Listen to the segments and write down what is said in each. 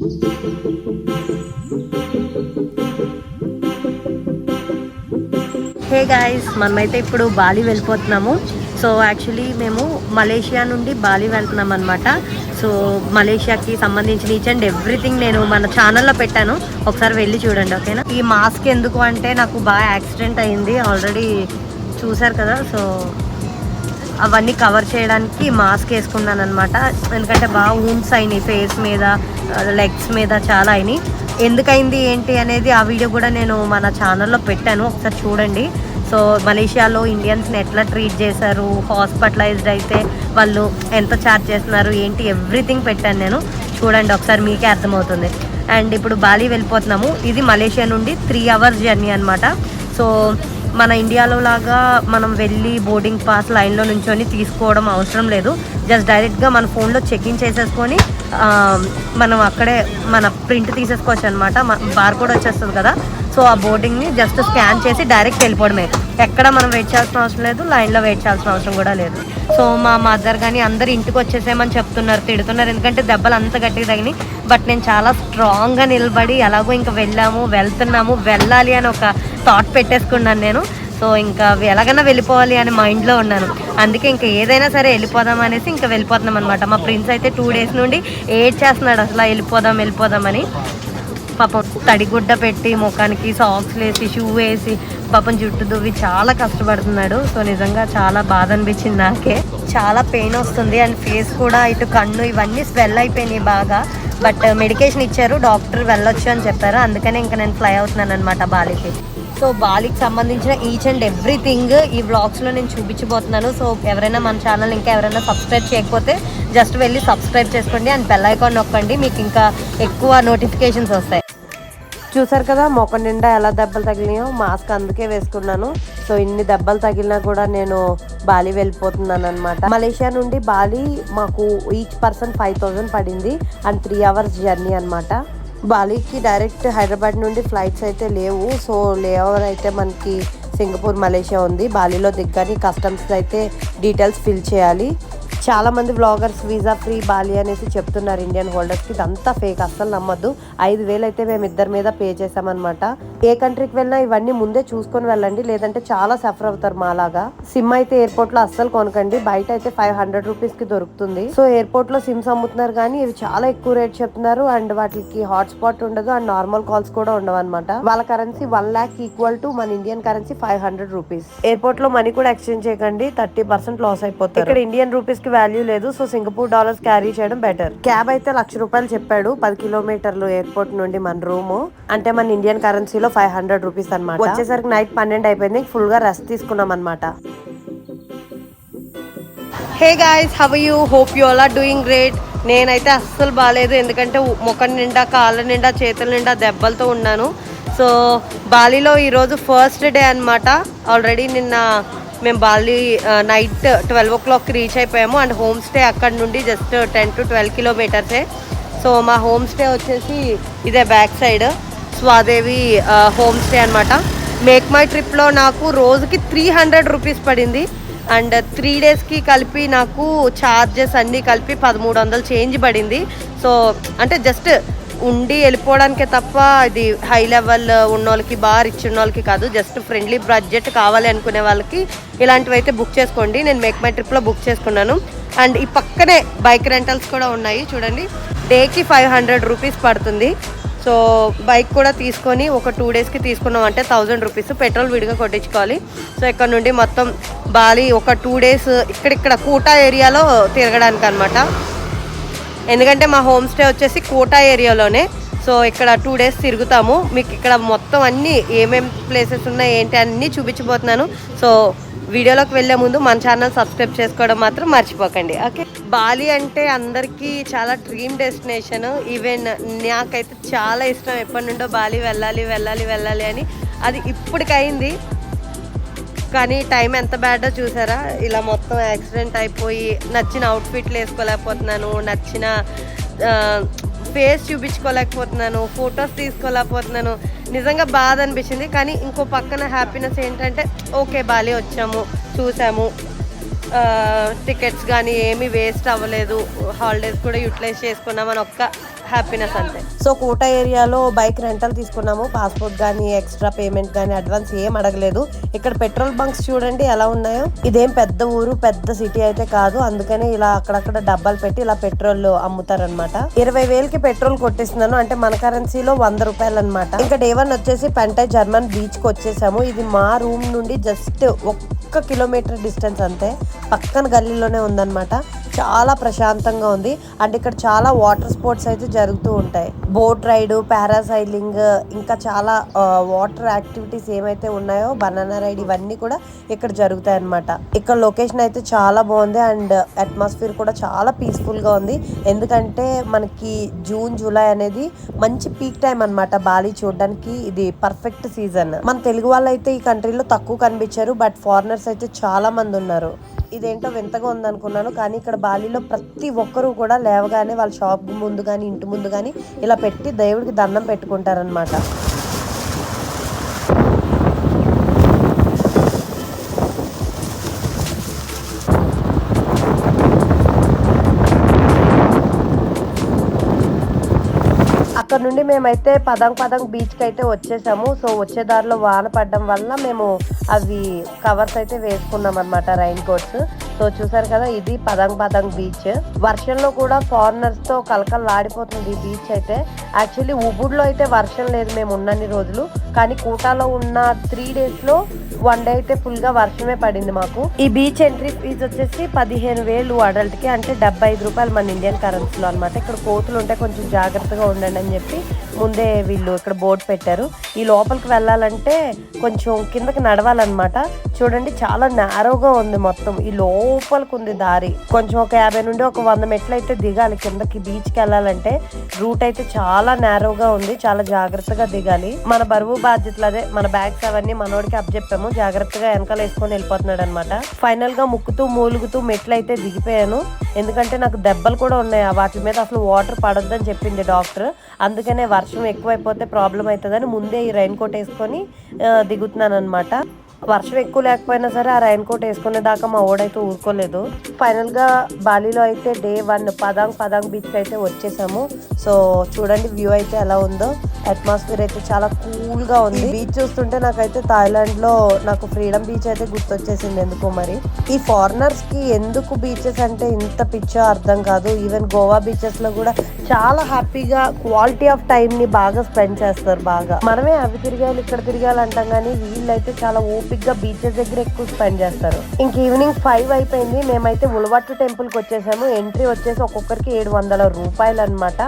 హే guys మనమైతే ఇప్పుడు Bali వెళ్ళిపోతున్నాము. సో యాక్చువల్లీ మేము మలేషియా నుండి బాలి వెళ్తున్నాం అనమాట సో మలేషియాకి సంబంధించిన ఈచ్ అండ్ ఎవ్రీథింగ్ నేను మన ఛానల్లో పెట్టాను. ఒకసారి వెళ్ళి చూడండి ఓకేనా ఈ మాస్క్ ఎందుకు అంటే నాకు బాగా యాక్సిడెంట్ అయింది. ఆల్రెడీ చూసారు కదా సో అవన్నీ కవర్ చేయడానికి మాస్క్ వేసుకున్నాను అనమాట ఎందుకంటే బాగా ఊన్స్ అయినాయి ఫేస్ మీద లెగ్స్ మీద చాలా అయినాయి. ఎందుకైంది ఏంటి అనేది ఆ వీడియో కూడా నేను మన ఛానల్లో పెట్టాను. ఒకసారి చూడండి. సో మలేషియాలో ఇండియన్స్ని ఎట్లా ట్రీట్ చేశారు? హాస్పిటలైజ్డ్ అయితే వాళ్ళు ఎంత ఛార్జ్ చేస్తున్నారు? ఏంటి? ఎవ్రీథింగ్ పెట్టాను నేను. చూడండి ఒకసారి మీకే అర్థమవుతుంది. అండ్ ఇప్పుడు బాలి వెళ్ళిపోతున్నాము. ఇది మలేషియా నుండి త్రీ అవర్స్ జర్నీ అనమాట సో మన ఇండియాలో లాగా మనం వెళ్ళి బోర్డింగ్ పాస్ లైన్లో నుంచొని తీసుకోవడం అవసరం లేదు. జస్ట్ డైరెక్ట్గా మన ఫోన్లో చెక్ ఇన్ చేసేసుకొని మనం అక్కడే మన ప్రింట్ తీసేసుకోవచ్చు అనమాట బార్ కోడ్ వచ్చేస్తుంది కదా. సో ఆ బోర్డింగ్ని జస్ట్ స్కాన్ చేసి డైరెక్ట్ వెళ్ళిపోవడమే. ఎక్కడ మనం వెయిట్ చేయాల్సిన అవసరం లేదు లైన్లో వెయిట్ చేయాల్సిన అవసరం కూడా లేదు. సో మా మదర్ కానీ అందరు ఇంటికి వచ్చేసేమని చెప్తున్నారు తిడుతున్నారు. ఎందుకంటే దెబ్బలు అంత గట్టిగా తగినాయి బట్ నేను చాలా స్ట్రాంగ్గా నిలబడి ఎలాగో ఇంకా వెళ్ళాము వెళ్తున్నాము వెళ్ళాలి అని ఒక థాట్ పెట్టేసుకున్నాను నేను. సో ఇంకా ఎలాగైనా వెళ్ళిపోవాలి అని మైండ్లో ఉన్నాను. అందుకే ఇంకా ఏదైనా సరే వెళ్ళిపోదాం అనేసి ఇంకా వెళ్ళిపోతున్నాం అనమాట మా ప్రిన్స్ అయితే టూ డేస్ నుండి ఏడ్ చేస్తున్నాడు అసలు వెళ్ళిపోదాం వెళ్ళిపోదామని పాపం తడిగుడ్డ పెట్టి ముఖానికి సాక్స్ వేసి షూ వేసి పాపం జుట్టు దువ్వి చాలా కష్టపడుతున్నాడు. సో నిజంగా చాలా బాధ అనిపించింది నాకే. చాలా పెయిన్ వస్తుంది. అండ్ ఫేస్ కూడా ఇటు కన్ను ఇవన్నీ స్వెల్ అయిపోయినాయి బాగా. బట్ మెడికేషన్ ఇచ్చారు. డాక్టర్ వెళ్ళొచ్చు అని చెప్పారు. అందుకనే ఇంకా నేను ఫ్లై అవుతున్నాను అనమాట బాలికి. సో బాలికి సంబంధించిన ఈచ్ అండ్ ఎవ్రీథింగ్ ఈ వ్లాగ్స్లో నేను చూపించబోతున్నాను. సో ఎవరైనా మన ఛానల్ ఇంకా ఎవరైనా సబ్స్క్రైబ్ చేయకపోతే జస్ట్ వెళ్ళి సబ్స్క్రైబ్ చేసుకోండి. అండ్ బెల్ ఐకాన్ నొక్కండి. మీకు ఇంకా ఎక్కువ నోటిఫికేషన్స్ వస్తాయి. చూసారు కదా మొక్క నిండా ఎలా దెబ్బలు తగిలినాయో మాస్క్ అందుకే వేసుకున్నాను. సో ఇన్ని దెబ్బలు తగిలినా కూడా నేను బాలి వెళ్ళిపోతున్నాను అనమాట మలేషియా నుండి బాలి మాకు ఈచ్ పర్సన్ ఫైవ్ థౌజండ్ పడింది. అండ్ త్రీ అవర్స్ జర్నీ అనమాట బాలీకి డైరెక్ట్ హైదరాబాద్ నుండి ఫ్లైట్స్ అయితే లేవు. సో లేఓవర్ అయితే మనకి సింగపూర్ మలేషియా ఉంది. బాలీలో దిగ్గాని కస్టమ్స్ అయితే డీటెయిల్స్ ఫిల్ చేయాలి. చాలా మంది బ్లాగర్స్ వీసా ఫ్రీ బాలి అనేసి చెప్తున్నారు ఇండియన్ హోల్డర్స్కి ఇదంతా ఫేక్ అస్సలు నమ్మద్దు. ఐదు వేలు అయితే మేము ఇద్దరి మీద పే చేసామన్నమాట ఏ కంట్రీకి వెళ్ళినా ఇవన్నీ ముందే చూసుకొని వెళ్ళండి. లేదంటే చాలా సఫర్ అవుతారు మాలాగా. సిమ్ అయితే ఎయిర్పోర్ట్లో అస్సలు కొనకండి. బయట అయితే ఫైవ్ హండ్రెడ్ రూపీస్కి దొరుకుతుంది. సో ఎయిర్పోర్ట్లో సిమ్స్ అమ్ముతున్నారు కానీ ఇవి చాలా ఎక్కువ రేట్ చెప్తున్నారు. అండ్ వాటికి హాట్ స్పాట్ ఉండదు. అండ్ నార్మల్ కాల్స్ కూడా ఉండవు అనమాట వాళ్ళ currency one lakh equal to మన Indian currency five hundred rupees ఎయిర్పోర్ట్లో మనీ కూడా ఎక్స్చేంజ్ చేయకండి. థర్టీ పర్సెంట్ లాస్ అయిపోతారు. ఇక్కడ ఇండియన్ రూపీస్కి వాల్యూ లేదు. సో సింగపూర్ డాలర్స్ క్యారీ చేయడం బెటర్ క్యాబ్ అయితే లక్ష రూపాయలు చెప్పాడు. పది కిలోమీటర్లు ఎయిర్పోర్ట్ నుండి మన రూమ్ అంటే మన ఇండియన్ కరెన్సీలో ఫైవ్ హండ్రెడ్ రూపీస్ అనమాట వచ్చేసరికి నైట్ పన్నెండు అయిపోయింది. ఫుల్గా రెస్ట్ తీసుకున్నాం అనమాట hey guys how you? Hope you all are doing great. నేనైతే అస్సలు బాగాలేదు ఎందుకంటే ముఖం నిండా కాళ్ళ నిండా చేతుల నిండా దెబ్బలతో ఉన్నాను. సో బాలీలో ఈరోజు ఫస్ట్ డే అన్నమాట. ఆల్రెడీ నిన్న మేము Bali night twelve o'clock reach అయిపోయాము. అండ్ హోమ్ స్టే అక్కడ నుండి జస్ట్ టెన్ టు ట్వెల్వ్ కిలోమీటర్సే. సో మా హోమ్ స్టే వచ్చేసి ఇదే back side. Swadevi home stay అనమాట మేక్ మై ట్రిప్లో నాకు రోజుకి త్రీ హండ్రెడ్ రూపీస్ పడింది. అండ్ త్రీ డేస్కి కలిపి నాకు ఛార్జెస్ అన్నీ కలిపి పదమూడు వందలు చేంజ్ పడింది. సో అంటే జస్ట్ ఉండి వెళ్ళిపోవడానికే తప్ప ఇది హై లెవెల్ ఉన్న వాళ్ళకి బాగా రిచ్ ఉన్న వాళ్ళకి కాదు. జస్ట్ ఫ్రెండ్లీ బడ్జెట్ కావాలి అనుకునే వాళ్ళకి ఇలాంటివి అయితే బుక్ చేసుకోండి. నేను మేక్ మై ట్రిప్లో బుక్ చేసుకున్నాను. అండ్ ఈ పక్కనే బైక్ రెంటల్స్ కూడా ఉన్నాయి. చూడండి. డేకి ఫైవ్ హండ్రెడ్ రూపీస్ పడుతుంది. సో బైక్ కూడా తీసుకొని ఒక టూ డేస్కి తీసుకున్నాం అంటే థౌజండ్ రూపీస్ పెట్రోల్ విడిగా కొట్టించుకోవాలి. సో ఇక్కడ నుండి మొత్తం బాలి ఒక టూ డేస్ ఇక్కడిక్కడ కూటా ఏరియాలో తిరగడానికి అనమాట ఎందుకంటే మా హోమ్ స్టే వచ్చేసి కోటా ఏరియాలోనే. సో ఇక్కడ టూ డేస్ తిరుగుతాము. మీకు ఇక్కడ మొత్తం అన్నీ ఏమేం ప్లేసెస్ ఉన్నాయి ఏంటి అన్నీ చూపించబోతున్నాను. సో వీడియోలోకి వెళ్ళే ముందు మన ఛానల్ సబ్స్క్రైబ్ చేసుకోవడం మాత్రం మర్చిపోకండి. ఓకే? బాలి అంటే అందరికీ చాలా డ్రీమ్ డెస్టినేషన్ ఈవెన్ నాకైతే చాలా ఇష్టం ఎప్పటి నుండో బాలి వెళ్ళాలి వెళ్ళాలి వెళ్ళాలి అని. అది ఇప్పటికైంది. కానీ టైం ఎంత బ్యాడో చూసారా? ఇలా మొత్తం యాక్సిడెంట్ అయిపోయి నచ్చిన అవుట్ఫిట్లు వేసుకోలేకపోతున్నాను నచ్చిన ఫేస్ చూపించుకోలేకపోతున్నాను ఫొటోస్ తీసుకోలేకపోతున్నాను. నిజంగా బాధ అనిపించింది. కానీ ఇంకో పక్కన హ్యాపీనెస్ ఏంటంటే ఓకే బాలి వచ్చాము చూసాము. టికెట్స్ కానీ ఏమీ వేస్ట్ అవ్వలేదు. హాలిడేస్ కూడా యూటిలైజ్ చేసుకున్నామని ఒక్క హ్యాపీనెస్ అంతే. సో కోట ఏరియాలో బైక్ రెంటల్ తీసుకున్నాము. పాస్పోర్ట్ కానీ ఎక్స్ట్రా పేమెంట్ కానీ అడ్వాన్స్ ఏం అడగలేదు. ఇక్కడ పెట్రోల్ బంక్స్ చూడండి ఎలా ఉన్నాయో. ఇదేం పెద్ద ఊరు పెద్ద సిటీ అయితే కాదు. అందుకనే ఇలా అక్కడక్కడ డబ్బాలు పెట్టి ఇలా పెట్రోల్ అమ్ముతారనమాట ఇరవై వేలకి పెట్రోల్ కొట్టిస్తున్నాను. అంటే మన కరెన్సీలో వంద రూపాయలు అనమాట ఇంకా డే వన్ వచ్చేసి పెంటై జర్మన్ బీచ్కి వచ్చేసాము. ఇది మా రూమ్ నుండి జస్ట్ ఒక్క కిలోమీటర్ డిస్టెన్స్ అంతే. పక్కన గల్లీలోనే ఉందన్నమాట. చాలా ప్రశాంతంగా ఉంది. అండ్ ఇక్కడ చాలా వాటర్ స్పోర్ట్స్ అయితే జరుగుతూ ఉంటాయి. బోట్ రైడ్ పారాసైలింగ్ ఇంకా చాలా వాటర్ యాక్టివిటీస్ ఏమైతే ఉన్నాయో బనానా రైడ్ ఇవన్నీ కూడా ఇక్కడ జరుగుతాయి అన్నమాట ఇక్కడ లొకేషన్ అయితే చాలా బాగుంది. అండ్ అట్మాస్ఫియర్ కూడా చాలా పీస్ఫుల్గా ఉంది. ఎందుకంటే మనకి జూన్ జూలై అనేది మంచి పీక్ టైం అన్నమాట బాలి చూడడానికి. ఇది పర్ఫెక్ట్ సీజన్. మన తెలుగు వాళ్ళు అయితే ఈ కంట్రీలో తక్కువ కనిపించారు. బట్ ఫారినర్స్ అయితే చాలా మంది ఉన్నారు. ఇదేంటో వింతగా ఉందనుకున్నాను కానీ ఇక్కడ బాలీలో ప్రతి ఒక్కరూ కూడా లేవగానే వాళ్ళ షాప్ ముందు కానీ ఇంటి ముందు కానీ ఇలా పెట్టి దేవుడికి దండం పెట్టుకుంటారనమాట అక్కడ నుండి మేమైతే పదంగ్ పదంగ్ బీచ్కి అయితే వచ్చేసాము. సో వచ్చే దారిలో వాన పడడం వల్ల మేము అవి కవర్స్ అయితే వేసుకున్నాం అనమాట రైన్ కోట్స్ సో చూసారు కదా ఇది పదంగ్ పదంగ్ బీచ్ వర్షంలో కూడా ఫారినర్స్తో కలకల్లాడిపోతుంది ఈ బీచ్ అయితే. యాక్చువల్లీ ఉబుడ్లో అయితే వర్షం లేదు మేము ఉన్నన్ని రోజులు. కానీ కోటాలో ఉన్న త్రీ డేస్లో వన్ డే అయితే ఫుల్గా వర్షమే పడింది మాకు. ఈ బీచ్ ఎంట్రీ ఫీజు వచ్చేసి పదిహేను వేలు అడల్ట్కి అంటే డెబ్బై ఐదు రూపాయలు మన ఇండియన్ కరెన్సీలో అనమాట ఇక్కడ కోతులు ఉంటే కొంచెం జాగ్రత్తగా ఉండండి అని చెప్పి ముందే వీళ్ళు ఇక్కడ బోర్డు పెట్టారు. ఈ లోపలికి వెళ్ళాలంటే కొంచెం కిందకి నడవాలన్నమాట. చూడండి చాలా నేరోగా ఉంది మొత్తం. ఈ లోపలికి ఉంది దారి. కొంచెం ఒక యాభై నుండి ఒక వంద మెట్లు అయితే దిగాలి. కిందకి బీచ్కి వెళ్ళాలంటే రూట్ అయితే చాలా నేరోగా ఉంది. చాలా జాగ్రత్తగా దిగాలి. మన బరువు బాధ్యతలు అదే మన బ్యాగ్స్ అవన్నీ మనోడికి అప్పచెప్పాము. జాగ్రత్తగా వెనకాల వేసుకొని వెళ్ళిపోతున్నాడు అనమాట ఫైనల్గా ముక్కుతూ మూలుగుతూ మెట్లు అయితే దిగిపోయాను. ఎందుకంటే నాకు దెబ్బలు కూడా ఉన్నాయి. ఆ వాటి మీద అసలు వాటర్ పడొద్దని చెప్పింది డాక్టర్. అందుకనే వర్షం ఎక్కువైపోతే ప్రాబ్లం అవుతుందని ముందే ఈ రైన్ కోట్ వేసుకొని దిగుతున్నాను అనమాట వర్షం ఎక్కువ లేకపోయినా సరే ఆ రైన్ కోట్ వేసుకునే దాకా మా ఓడైతే ఊరుకోలేదు. ఫైనల్గా బాలీలో అయితే day one Padang Padang beach అయితే వచ్చేసాము. సో చూడండి వ్యూ అయితే ఎలా ఉందో. అట్మాస్ఫియర్ అయితే చాలా కూల్గా ఉంది. బీచ్ చూస్తుంటే నాకైతే థాయిలాండ్లో నాకు ఫ్రీడమ్ బీచ్ అయితే గుర్తొచ్చేసింది ఎందుకో మరి. ఈ ఫారినర్స్కి ఎందుకు బీచెస్ అంటే ఇంత పిచ్చో అర్థం కాదు. ఈవెన్ గోవా బీచెస్లో కూడా చాలా హ్యాపీగా క్వాలిటీ ఆఫ్ టైం ని బాగా స్పెండ్ చేస్తారు బాగా. మనమే అవి తిరిగాలి ఇక్కడ తిరగాలి అంటాం కానీ వీళ్ళైతే చాలా ఓపిక్గా బీచెస్ దగ్గర ఎక్కువ స్పెండ్ చేస్తారు. ఇంక ఈవినింగ్ ఫైవ్ అయిపోయింది మేమైతే ఉలవట్టు టెంపుల్కి వచ్చేసాము. ఎంట్రీ వచ్చేసి ఒక్కొక్కరికి ఏడు వందల రూపాయలు అనమాట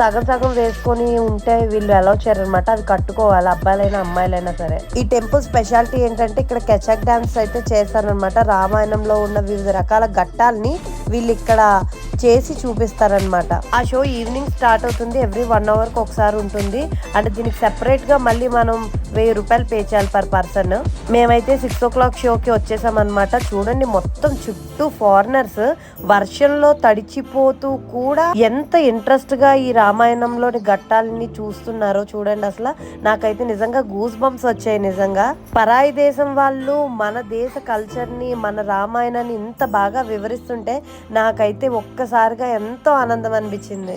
సగం సగం వేసుకొని ఉంటే వీళ్ళు ఎలా వచ్చారనమాట అవి కట్టుకోవాలి అబ్బాయిలైనా అమ్మాయిలైనా సరే. ఈ టెంపుల్ స్పెషాలిటీ ఏంటంటే ఇక్కడ కెచక్ డాన్స్ అయితే చేస్తారనమాట రామాయణంలో ఉన్న వివిధ రకాల ఘట్టాలని వీళ్ళు ఇక్కడ చేసి చూపిస్తారనమాట ఆ షో ఈవినింగ్ స్టార్ట్ అవుతుంది. ఎవ్రీ వన్ అవర్కి ఒకసారి ఉంటుంది. అంటే దీనికి సెపరేట్గా మళ్ళీ మనం వెయ్యి రూపాయలు పే చేయాలి పర్ పర్సన్. మేమైతే సిక్స్ ఓ క్లాక్ షోకి వచ్చేసామన్నమాట. చూడండి మొత్తం చుట్టూ ఫారినర్స్ వర్షంలో తడిచిపోతూ కూడా ఎంత ఇంట్రెస్ట్గా ఈ రామాయణంలోని ఘట్టాలని చూస్తున్నారో చూడండి అసలు. నాకైతే నిజంగా గూస్ బంప్స్ వచ్చాయి నిజంగా. పరాయి దేశం వాళ్ళు మన దేశ కల్చర్ని మన రామాయణాన్ని ఇంత బాగా వివరిస్తుంటే నాకైతే ఒక్కసారిగా ఎంతో ఆనందం అనిపించింది.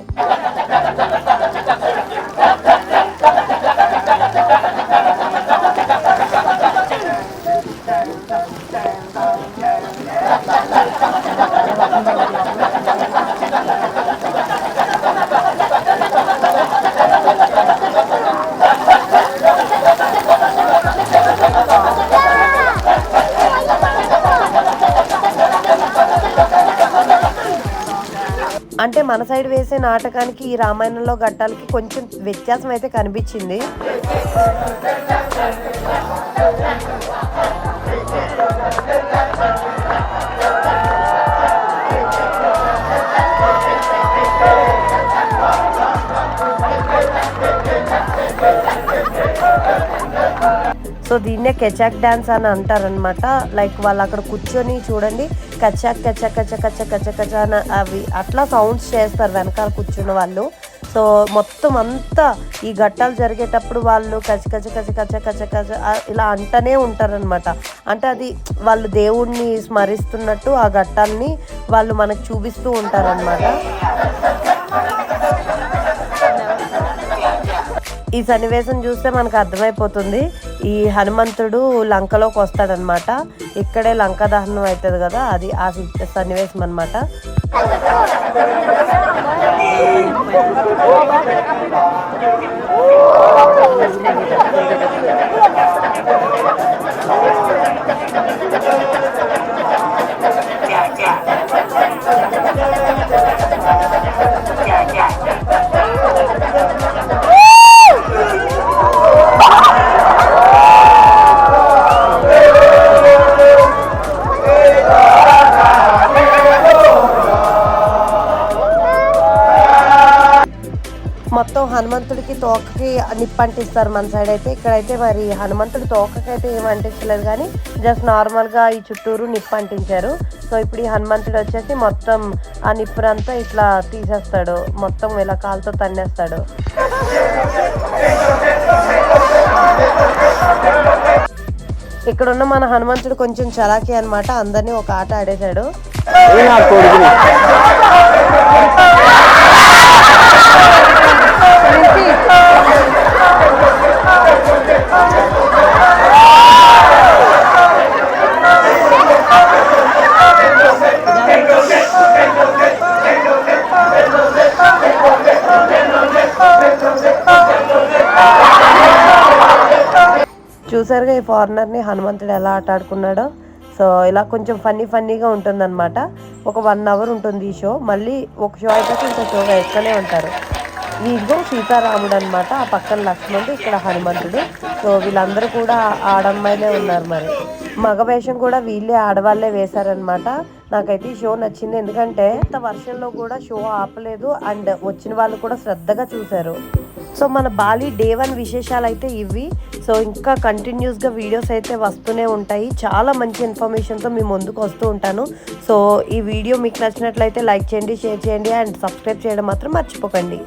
అంటే మన సైడ్ వేసే నాటకానికి ఈ రామాయణంలో ఘట్టాలకి కొంచెం వ్యత్యాసం అయితే కనిపించింది. సో దీన్నే కెచాక్ డ్యాన్స్ అని అంటారనమాట లైక్ వాళ్ళు అక్కడ కూర్చొని చూడండి కచాక్ కచక్ కచ కచ కచ కచ అని అవి అట్లా సౌండ్స్ చేస్తారు వెనకాల కూర్చున్న వాళ్ళు. సో మొత్తం అంతా ఈ ఘట్టాలు జరిగేటప్పుడు వాళ్ళు కచ కచ కచ కచ కచ కచ ఇలా అంటనే ఉంటారనమాట అంటే అది వాళ్ళు దేవుణ్ణి స్మరిస్తున్నట్టు ఆ ఘట్టాలని వాళ్ళు మనకు చూపిస్తూ ఉంటారనమాట ఈ సన్నివేశం చూస్తే మనకు అర్థమైపోతుంది. ఈ హనుమంతుడు లంకలోకి వస్తాడనమాట ఇక్కడే లంక దహనం అవుతుంది కదా అది ఆ సన్నివేశం అనమాట నిప్పంటిస్తారు నిప్పు అంటిస్తారు మన సైడ్ అయితే. ఇక్కడైతే మరి హనుమంతుడి తోకకైతే ఏం అంటించలేదు కానీ జస్ట్ నార్మల్గా ఈ చుట్టూరు నిప్పు అంటించారు. సో ఇప్పుడు ఈ హనుమంతుడు వచ్చేసి మొత్తం ఆ నిప్పురంతా ఇట్లా తీసేస్తాడు. మొత్తం ఇలా కాలుతో తన్నేస్తాడు. ఇక్కడ ఉన్న మన హనుమంతుడు కొంచెం చలాకీ అనమాట అందరినీ ఒక ఆట ఆడేశాడు. చూసారుగా ఈ ఫారినర్ని హనుమంతుడు ఎలా ఆట ఆడుకున్నాడో సో ఇలా కొంచెం ఫన్నీ ఫన్నీగా ఉంటుందన్నమాట. ఒక వన్ అవర్ ఉంటుంది ఈ షో. మళ్ళీ ఒక షో అయిపోతే ఇంకో షోగా వేస్తూనే ఉంటారు. ఇదిగో సీతారాముడు అనమాట ఆ పక్కన లక్ష్మణుడు ఇక్కడ హనుమంతుడు. సో వీళ్ళందరూ కూడా ఆడమ్మాయిలే ఉన్నారు మరి. మగ వేషం కూడా వీళ్ళే ఆడవాళ్ళే వేశారనమాట నాకైతే ఈ షో నచ్చింది. ఎందుకంటే ఇంత వర్షంలో కూడా షో ఆపలేదు. అండ్ వచ్చిన వాళ్ళు కూడా శ్రద్ధగా చూశారు. సో మన బాలి డే వన్ విశేషాలు అయితే ఇవి. సో ఇంకా కంటిన్యూస్గా వీడియోస్ అయితే వస్తూనే ఉంటాయి. చాలా మంచి ఇన్ఫర్మేషన్తో మీ ముందుకు వస్తూ ఉంటాను. సో ఈ వీడియో మీకు నచ్చినట్లయితే లైక్ చేయండి షేర్ చేయండి అండ్ సబ్స్క్రైబ్ చేయడం మాత్రం మర్చిపోకండి.